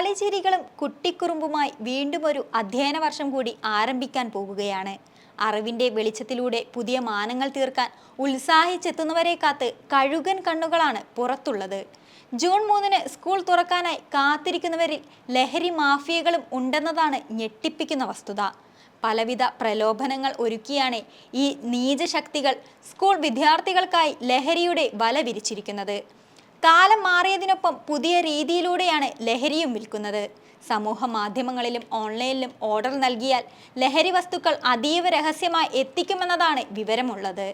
കളിചിരികളും കുട്ടിക്കുറുമ്പുമായി വീണ്ടും ഒരു അധ്യയന വർഷം കൂടി ആരംഭിക്കാൻ പോകുകയാണ്. അറിവിന്റെ വെളിച്ചത്തിലൂടെ പുതിയ മാനങ്ങൾ തീർക്കാൻ ഉത്സാഹിച്ചെത്തുന്നവരെ കാത്ത് കഴുകൻ കണ്ണുകളാണ് പുറത്തുള്ളത്. ജൂൺ മൂന്നിന് സ്കൂൾ തുറക്കാനായി കാത്തിരിക്കുന്നവരിൽ ലഹരി മാഫിയകളും ഉണ്ടെന്നതാണ് ഞെട്ടിപ്പിക്കുന്ന വസ്തുത. പലവിധ പ്രലോഭനങ്ങൾ ഒരുക്കിയാണ് ഈ നീചശക്തികൾ സ്കൂൾ വിദ്യാർത്ഥികൾക്കായി ലഹരിയുടെ വല വിരിച്ചിരിക്കുന്നത്. കാലം മാറിയതിനൊപ്പം പുതിയ രീതിയിലൂടെയാണ് ലഹരിയും വിൽക്കുന്നത്. സമൂഹ മാധ്യമങ്ങളിലും ഓൺലൈനിലും ഓർഡർ നൽകിയാൽ ലഹരി വസ്തുക്കൾ അതീവ രഹസ്യമായി എത്തിക്കുമെന്നതാണ് വിവരമുള്ളത്.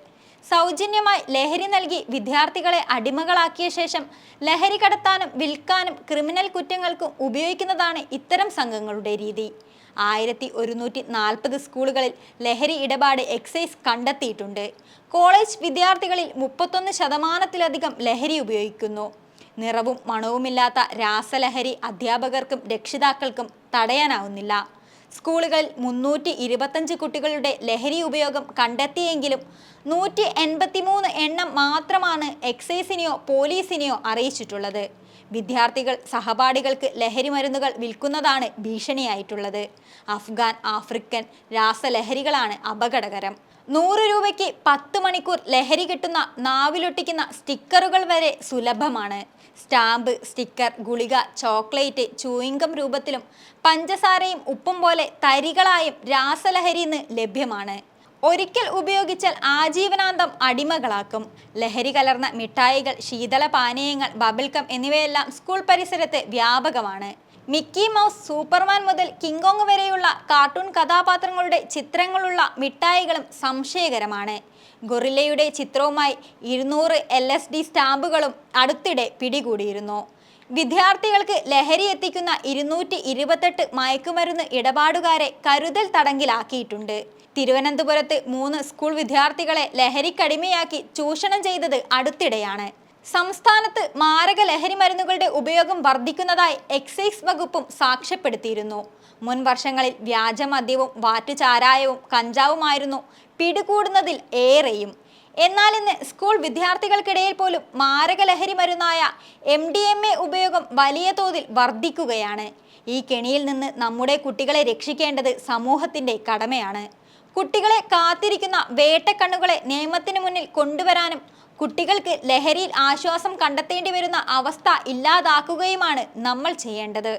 സൗജന്യമായി ലഹരി നൽകി വിദ്യാർത്ഥികളെ അടിമകളാക്കിയ ശേഷം ലഹരി കടത്താനും വിൽക്കാനും ക്രിമിനൽ കുറ്റങ്ങൾക്കും ഉപയോഗിക്കുന്നതാണ് ഇത്തരം സംഘങ്ങളുടെ രീതി. ആയിരത്തി ഒരുന്നൂറ്റി നാൽപ്പത് സ്കൂളുകളിൽ ലഹരി ഇടപാട് എക്സൈസ് കണ്ടെത്തിയിട്ടുണ്ട്. കോളേജ് വിദ്യാർത്ഥികളിൽ മുപ്പത്തൊന്ന് ശതമാനത്തിലധികം ലഹരി ഉപയോഗിക്കുന്നു. നിറവും മണവുമില്ലാത്ത രാസലഹരി അധ്യാപകർക്കും രക്ഷിതാക്കൾക്കും തടയാനാവുന്നില്ല. സ്കൂളുകളിൽ മുന്നൂറ്റി ഇരുപത്തഞ്ച് കുട്ടികളുടെ ലഹരി ഉപയോഗം കണ്ടെത്തിയെങ്കിലും നൂറ്റി എൺപത്തിമൂന്ന് എണ്ണം മാത്രമാണ് എക്സൈസിനെയോ പോലീസിനെയോ അറിയിച്ചിട്ടുള്ളത്. വിദ്യാർത്ഥികൾ സഹപാഠികൾക്ക് ലഹരി മരുന്നുകൾ വിൽക്കുന്നതാണ് ഭീഷണിയായിട്ടുള്ളത്. അഫ്ഗാൻ ആഫ്രിക്കൻ രാസലഹരികളാണ് അപകടകരം. നൂറ് രൂപയ്ക്ക് പത്ത് മണിക്കൂർ ലഹരി കിട്ടുന്ന നാവിലൊട്ടിക്കുന്ന സ്റ്റിക്കറുകൾ വരെ സുലഭമാണ്. സ്റ്റാമ്പ് സ്റ്റിക്കർ ഗുളിക ചോക്ലേറ്റ് ചൂയിങ്കം രൂപത്തിലും പഞ്ചസാരയും ഉപ്പും പോലെ തരികളായും രാസലഹരിന്ന് ലഭ്യമാണ്. ഒരിക്കൽ ഉപയോഗിച്ചാൽ ആജീവനാന്തം അടിമകളാക്കും. ലഹരി കലർന്ന മിഠായികൾ ശീതള പാനീയങ്ങൾ ബബിൾകം എന്നിവയെല്ലാം സ്കൂൾ പരിസരത്ത് വ്യാപകമാണ്. മിക്കി മൗസ് സൂപ്പർമാൻ മുതൽ കിങ്കോങ് വരെയുള്ള കാർട്ടൂൺ കഥാപാത്രങ്ങളുടെ ചിത്രങ്ങളുള്ള മിഠായികളും സംശയകരമാണ്. ഗൊറില്ലയുടെ ചിത്രവുമായി ഇരുന്നൂറ് എൽ സ്റ്റാമ്പുകളും അടുത്തിടെ പിടികൂടിയിരുന്നു. വിദ്യാർത്ഥികൾക്ക് ലഹരി എത്തിക്കുന്ന ഇരുന്നൂറ്റി ഇരുപത്തെട്ട് മയക്കുമരുന്ന് ഇടപാടുകാരെ കരുതൽ തടങ്കിലാക്കിയിട്ടുണ്ട്. തിരുവനന്തപുരത്ത് മൂന്ന് സ്കൂൾ വിദ്യാർത്ഥികളെ ലഹരിക്കടിമയാക്കി ചൂഷണം ചെയ്തത് അടുത്തിടെയാണ്. സംസ്ഥാനത്ത് മാരക ലഹരി മരുന്നുകളുടെ ഉപയോഗം വർദ്ധിക്കുന്നതായി എക്സൈസ് വകുപ്പും സാക്ഷ്യപ്പെടുത്തിയിരുന്നു. മുൻ വർഷങ്ങളിൽ വ്യാജമദ്യവും വാറ്റുചാരായവും കഞ്ചാവുമായിരുന്നു പിടികൂടുന്നതിൽ ഏറെയും. എന്നാൽ ഇന്ന് സ്കൂൾ വിദ്യാർത്ഥികൾക്കിടയിൽ പോലും മാരക ലഹരി മരുന്നായ എം ഡി എം എ ഉപയോഗം വലിയ തോതിൽ വർദ്ധിക്കുകയാണ്. ഈ കെണിയിൽ നിന്ന് നമ്മുടെ കുട്ടികളെ രക്ഷിക്കേണ്ടത് സമൂഹത്തിന്റെ കടമയാണ്. കുട്ടികളെ കാത്തിരിക്കുന്ന വേട്ടക്കണ്ണുകളെ നിയമത്തിന് മുന്നിൽ കൊണ്ടുവരാനും കുട്ടികൾക്ക് ലഹരിയിൽ ആശ്വാസം കണ്ടെത്തേണ്ടി വരുന്ന അവസ്ഥ ഇല്ലാതാക്കുകയുമാണ് നമ്മൾ ചെയ്യേണ്ടത്.